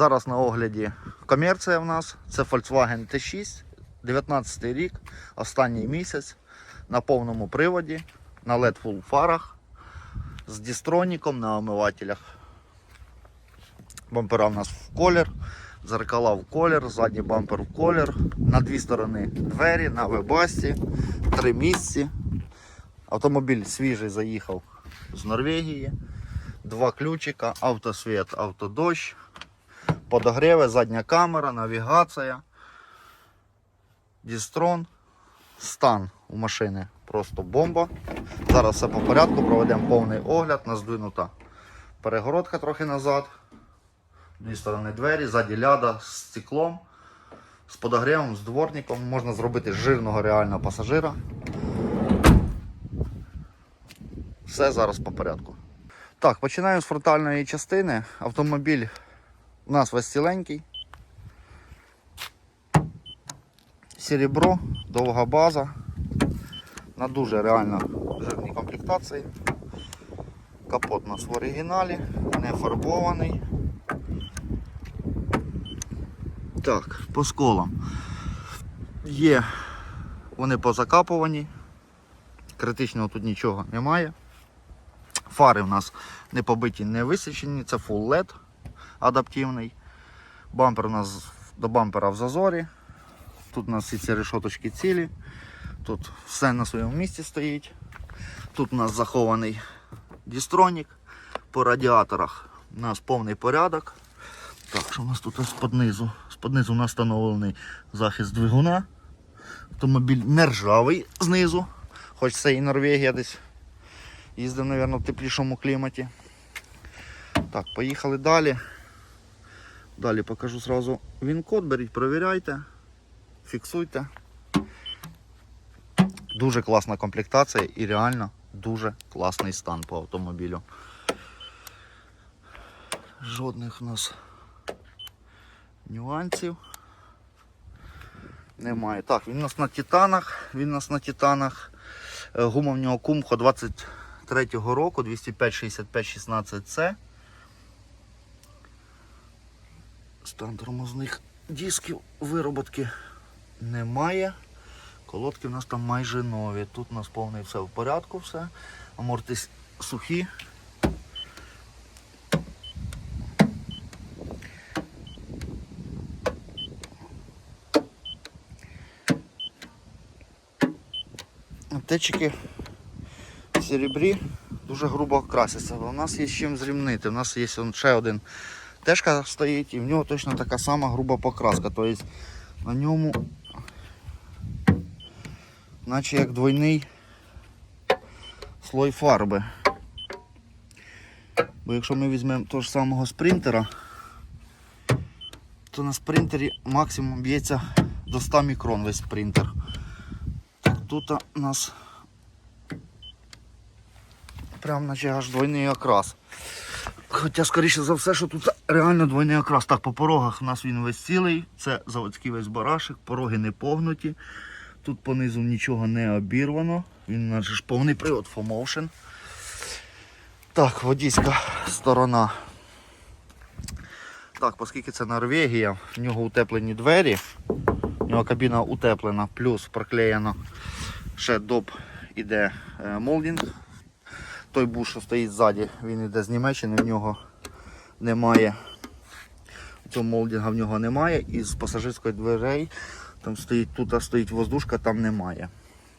Зараз на огляді комерція в нас. Це Volkswagen T6, 19 рік, останній місяць на повному приводі, на LED full фарах, з дістроніком на омивателях. Бампера в нас в колір, зеркала в колір, задній бампер в колір, на дві сторони двері, на вебасті, три місці. Автомобіль свіжий заїхав з Норвегії. Два ключика, автосвіт, автодощ, подогріви, задня камера, навігація, дістрон, стан у машини просто бомба. Зараз все по порядку, проведемо повний огляд, нас здвинута перегородка трохи назад. Дві сторони двері, ззаді ляда з стеклом, з подогрівом, з дворником. Можна зробити жирного реального пасажира. Все зараз по порядку. Так, починаємо з фронтальної частини. Автомобіль у нас весь ціленький. Серебро, довга база. На дуже реально жирній комплектації. Капот у нас в оригіналі, не фарбований. Так, по сколам. Є вони позакапувані. Критичного тут нічого немає. Фари в нас не побиті, не висічені, це Full LED адаптивний. Бампер у нас до бампера в зазорі. Тут у нас всі ці решоточки цілі. Тут все на своєму місці стоїть. Тут у нас захований дістронік. По радіаторах у нас повний порядок. Так, що у нас тут з-под низу? У нас встановлений захист двигуна. Автомобіль не ржавий знизу, хоч це і Норвегія десь їздив, мабуть, в теплішому кліматі. Так, поїхали далі. Далі покажу зразу він-код, беріть, перевіряйте, фіксуйте. Дуже класна комплектація і реально дуже класний стан по автомобілю. Жодних у нас нюансів немає. Так, він у нас на титанах, він у нас на титанах. Е, Гума в нього Кумхо 23-го року 205 Стан тормозних дисків вироботки немає. Колодки у нас там майже нові. Тут у нас повний все в порядку, все. Амортись сухі. Аптечки в серебрі дуже грубо красяться. У нас є з чим зрівнити. У нас є ще один тежка стоїть і в нього точно така сама груба покраска. Тобто на ньому наче як двойний слой фарби. Бо якщо ми візьмемо того ж самого спринтера, то на спринтері максимум б'ється до 100 мікрон весь спринтер. Так, тут у нас прям наче аж двойний окрас. Хоча, скоріше за все, що тут реально двойний окрас. Так, по порогах у нас він весь цілий, це заводський весь барашек, пороги не погнуті. Тут понизу нічого не обірвано. Він у нас ж повний привод FOMotion. Так, водійська сторона. Так, оскільки це Норвегія, в нього утеплені двері, в нього кабіна утеплена, плюс проклеєно ще доп іде е, молдинг. Той буш, що стоїть ззаді, він іде з Німеччини, в нього немає. Цього молдинга в нього немає. І з пасажирської дверей там стоїть, тут стоїть воздушка, там немає.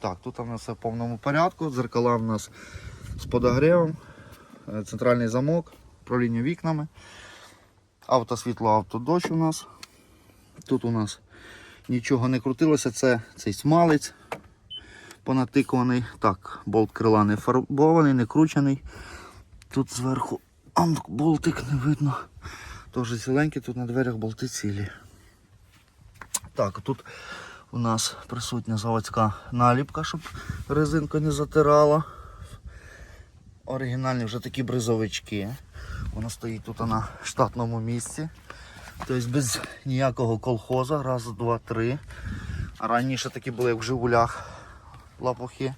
Так, тут у нас все в повному порядку. Зеркала в нас з подогрівом, е, центральний замок, управління вікнами, автосвітло, автодощ у нас. Тут у нас нічого не крутилося, це цей смалець понатикуваний. Так, болт крила не фарбований, не кручений. Тут зверху болтик не видно. Теж ціленький, тут на дверях болти цілі. Так, тут у нас присутня заводська наліпка, щоб резинка не затирала. Оригінальні вже такі бризовички. Вона стоїть тут на штатному місці. Тобто без ніякого колхоза. Раз, два, три. Раніше такі були як в Жигулях лапухи.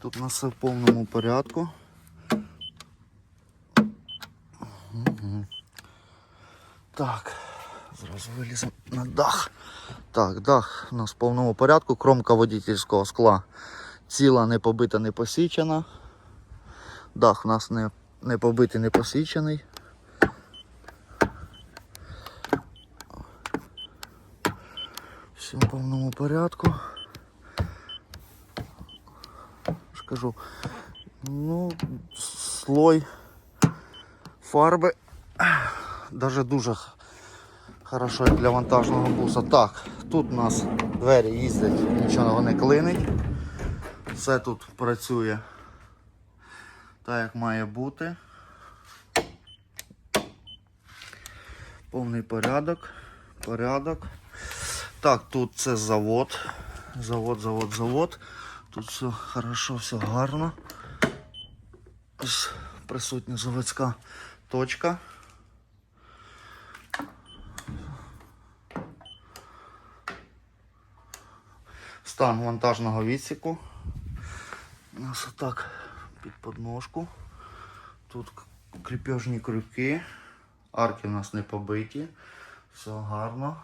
Тут у нас все в повному порядку. Так, зразу виліземо на дах. Так, дах у нас в повному порядку, кромка водительського скла ціла, не побита, не посічена. Дах у нас не, не побитий, не посічений. Все в повному порядку. Скажу, ну, слой фарби даже дуже хорошо як для вантажного буса. Так, тут у нас двері їздять, нічого не клинить. Все тут працює так, як має бути. Повний порядок. Порядок. Так, тут це завод. Завод, завод, завод. Тут все хорошо, все гарно. Ось присутня заводська точка. Стан вантажного відсіку. У нас отак під подножку. Тут кріпежні крюки. Арки у нас не побиті. Все гарно.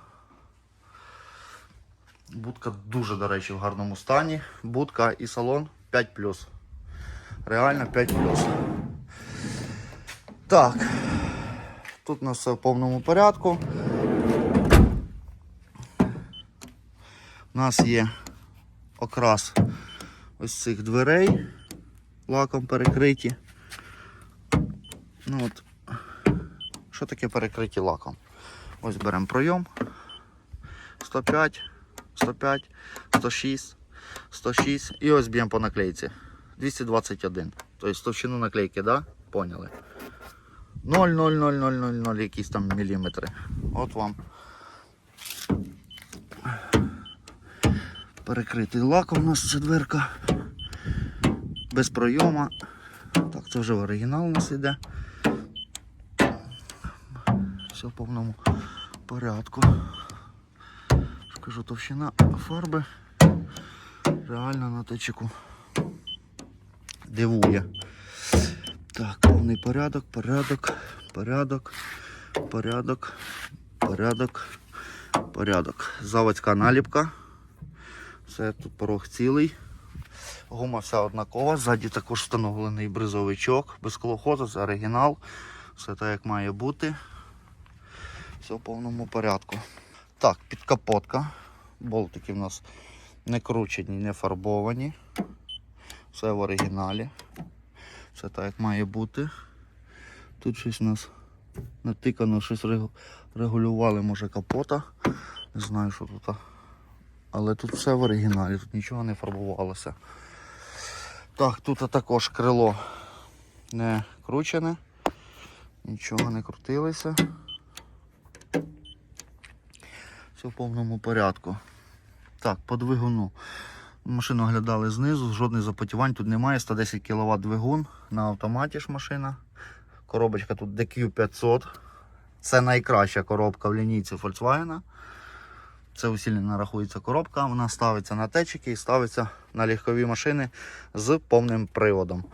Будка дуже, до речі, в гарному стані. Будка і салон 5 Реально 5 Так. Тут у нас все в повному порядку. У нас є окрас ось цих дверей лаком перекриті. Ну от, що таке перекриті лаком? Ось беремо пройом. 105, 105, 106, 106 і ось б'ємо по наклейці. 221. Тобто товщину наклейки, да? Поняли? 0,00000 якісь там міліметри. От вам. Перекритий лаком у нас ця дверка. Без пройома. Так, це вже оригінал у нас іде. Все в повному порядку. Скажу, товщина фарби реально на течику дивує. Так, повний порядок, порядок, порядок, порядок, порядок, порядок. Заводська наліпка. Все тут порог цілий. Гума вся однакова. Ззаді також встановлений бризовичок, без колоходу, це оригінал. Все так як має бути. Все в повному порядку. Так, підкапотка. Болтики в нас не кручені, не фарбовані. Все в оригіналі. Все так як має бути. Тут щось у нас натикано, щось регулювали, може капота. Не знаю, що тут. Але тут все в оригіналі, тут нічого не фарбувалося. Так, тут також крило не кручене, нічого не крутилося. Все в повному порядку. Так, по двигуну. Машину оглядали знизу, жодних запотівань тут немає. 110 кВт двигун на автоматі ж машина. Коробочка тут DQ500. Це найкраща коробка в лінійці Volkswagen. Це усилена рахується коробка, вона ставиться на течики і ставиться на легкові машини з повним приводом.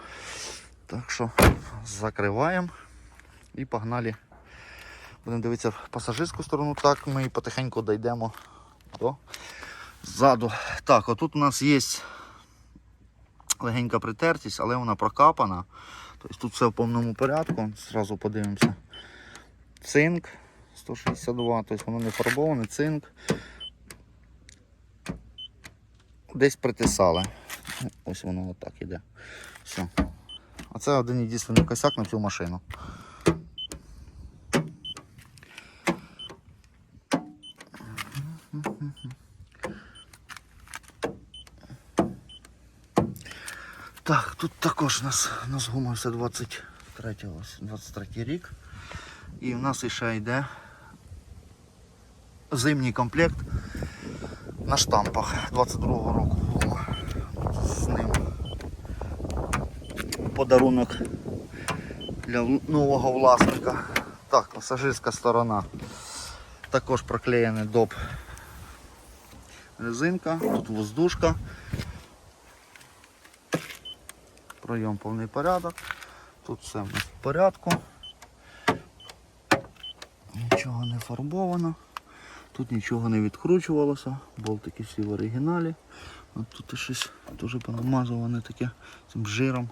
Так що закриваємо і погнали. Будемо дивитися пасажирську сторону, так ми потихеньку дійдемо до ззаду. Так, отут у нас є легенька притертість, але вона прокапана. Тобто тут все в повному порядку. Зразу подивимося. Цинк 162, тобто воно не фарбоване, цинк. Десь притисали. Ось воно отак іде. Все. А це один єдиний косяк на цю машину. Так, тут також нас, нас гума все 23, 23 рік. І в нас ще йде зимній комплект на штампах 22-го року. З ним подарунок для нового власника. Так, пасажирська сторона. Також проклеєний доп резинка, тут воздушка. Пройом повний порядок. Тут все в порядку. нічого не фарбовано. Тут нічого не відкручувалося. Болтики всі в оригіналі. От тут щось дуже понамазуване таке цим жиром.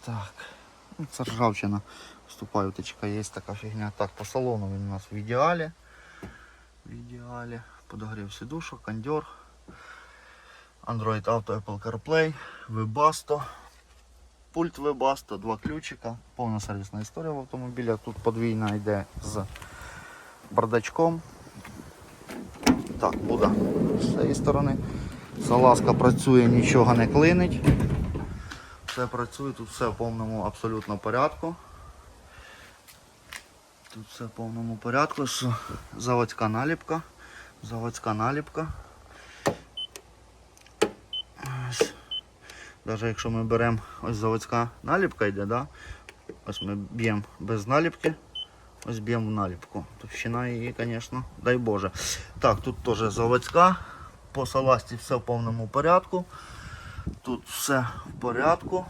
Так. Ну, Це ржавчина. Вступає утечка, є така фігня. Так, по салону він у нас в ідеалі. В ідеалі. Подогрів сидушок, кондьор. Android Auto Apple CarPlay, Webasto. Пульт Webasto, два ключика. Повна сервісна історія в автомобілі. Тут подвійна йде з бардачком. Так, буде з цієї сторони. Салазка працює, нічого не клинить. Все працює, тут все в повному абсолютно порядку. Тут все в повному порядку. Заводська наліпка. Заводська наліпка. Навіть якщо ми беремо ось заводська наліпка йде, да? ось ми б'ємо без наліпки, ось б'ємо в наліпку. Товщина її, звісно, дай Боже. Так, тут теж заводська. По саласті все в повному порядку. Тут все в порядку.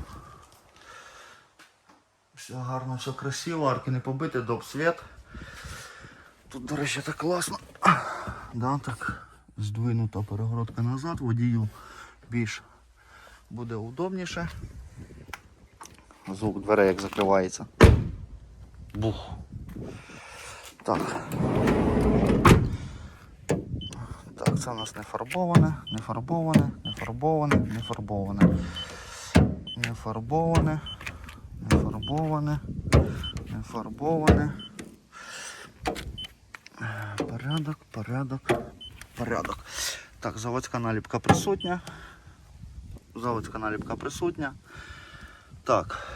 Все гарно, все красиво, арки не побиті, доп світ. Тут, до речі, так класно. Да, так, здвинута перегородка назад, водію більш буде удобніше. Звук дверей як закривається. Бух. Так. Так, це у нас не фарбоване, не фарбоване, не фарбоване, не фарбоване. Не фарбоване, не фарбоване, не фарбоване. Порядок, порядок, порядок. Так, заводська наліпка присутня. Заводська наліпка присутня. Так,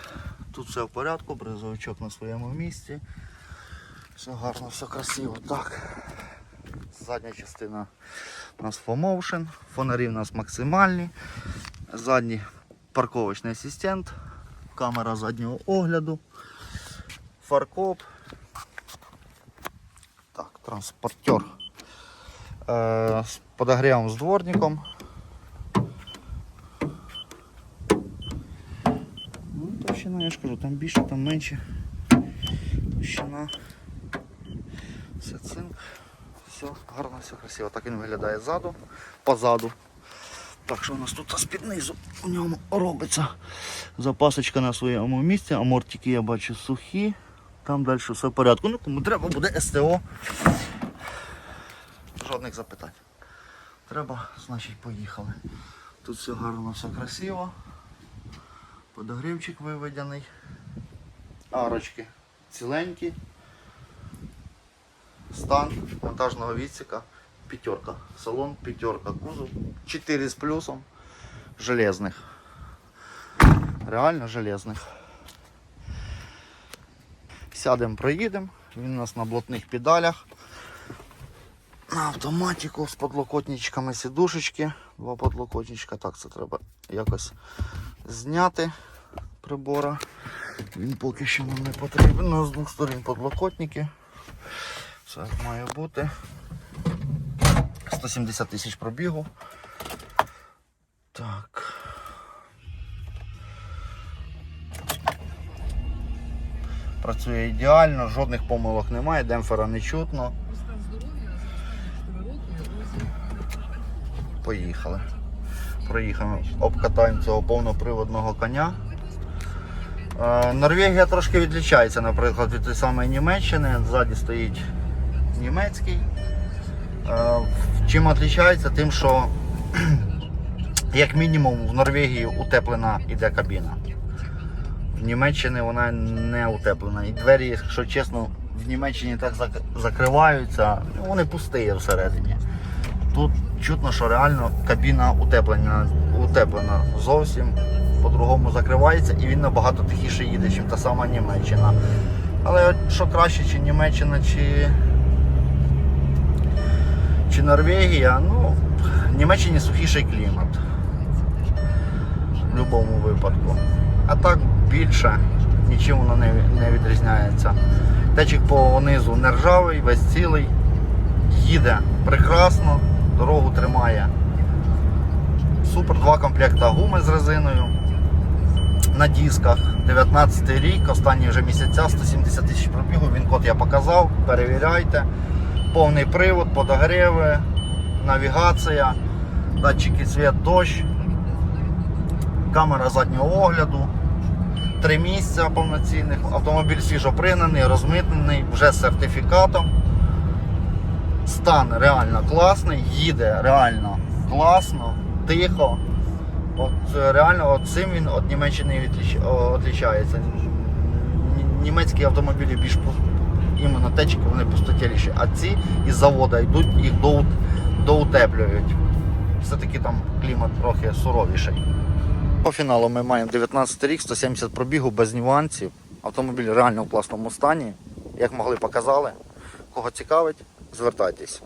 тут все в порядку, бризовичок на своєму місці. Все гарно, все красиво. Так. Задня частина у нас FOMotion, фонарі у нас максимальні. Задній парковочний асистент, камера заднього огляду, фаркоп. Так, транспортер. Е, з подогрівом з дворником. Ну, кажу, там більше, там менше. Товщина. Все цинк. Все гарно, все красиво. Так він виглядає ззаду, позаду. Так що у нас тут з-під низу у ньому робиться запасочка на своєму місці, амортики я бачу сухі. Там далі все в порядку. Ну кому треба буде СТО. Жодних запитань. Треба, значить поїхали. Тут все гарно, все красиво. Подогрівчик виведений. Арочки ціленькі. Стан монтажного відсіка п'ятерка. Салон п'ятерка. Кузов 4 з плюсом. Железних. Реально железних. Сядемо, проїдемо. Він у нас на блотних педалях. На автоматику з подлокотничками сідушечки. Два подлокотничка. Так, це треба якось зняти прибора. Він поки що нам не потрібен. У нас з двох сторін подлокотники. Все має бути. 170 тисяч пробігу. Так. Працює ідеально, жодних помилок немає, демпфера не чутно. Поїхали. Проїхали, обкатаємо цього повноприводного коня. Е, Норвегія трошки відрізняється, наприклад, від тієї самої Німеччини. Ззаді стоїть німецький. Е, Чим відрізняється? Тим, що як мінімум в Норвегії утеплена іде кабіна. В Німеччині вона не утеплена. І двері, якщо чесно, в Німеччині так закриваються, вони пусті всередині. Тут чутно, що реально кабіна утеплена, утеплена зовсім по-другому закривається і він набагато тихіше їде, ніж та сама Німеччина. Але що краще, чи Німеччина, чи, чи Норвегія, ну, в Німеччині сухіший клімат. В будь-якому випадку. А так більше нічим воно не, не відрізняється. Течик по низу не весь цілий, їде прекрасно, комплекта гуми з резиною. на дисках. 19 рік, останні вже місяця, 170 тисяч пробігу. Він код я показав, перевіряйте. Повний привод, подогреви, навігація, датчики світ, дощ, камера заднього огляду, три місця повноцінних, автомобіль свіжо свіжопригнаний, розмитнений, вже з сертифікатом. Стан реально класний, їде реально класно, тихо. От е, реально от цим він від Німеччини відліч- відлічається. Німецькі автомобілі більш іменно течики, вони пустотіліші, а ці із заводу йдуть, їх доутеплюють. Все-таки там клімат трохи суровіший. По фіналу ми маємо 19 рік, 170 пробігу без нюансів. Автомобіль реально в класному стані. Як могли показали. Кого цікавить, звертайтесь.